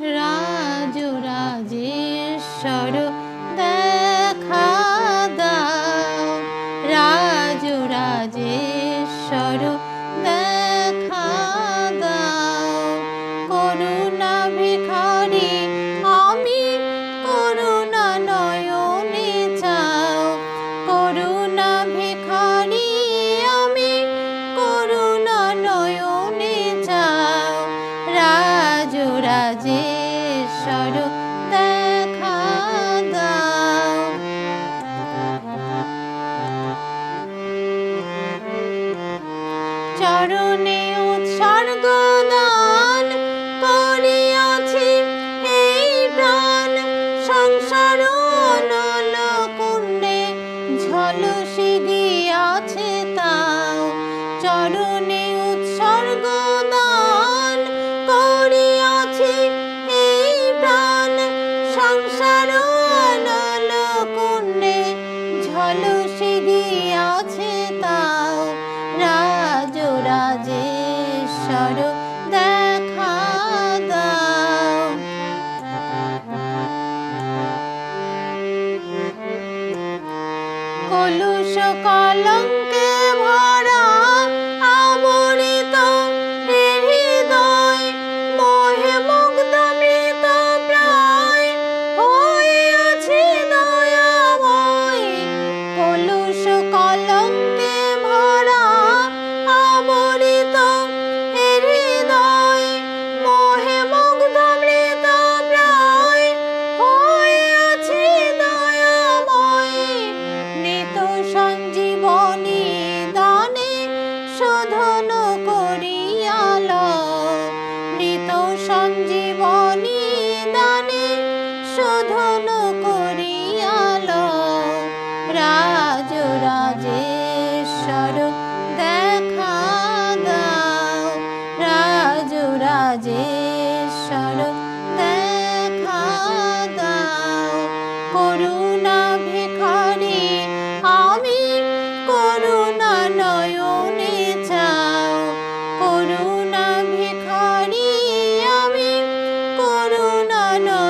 রাজু রাজেশ্বর দেখা দাও। রাজু রাজেশ্বর দেখা দাও। করুণা ভিখা কারণে করো দেখা দাও। কলুষ কলঙ্ক no.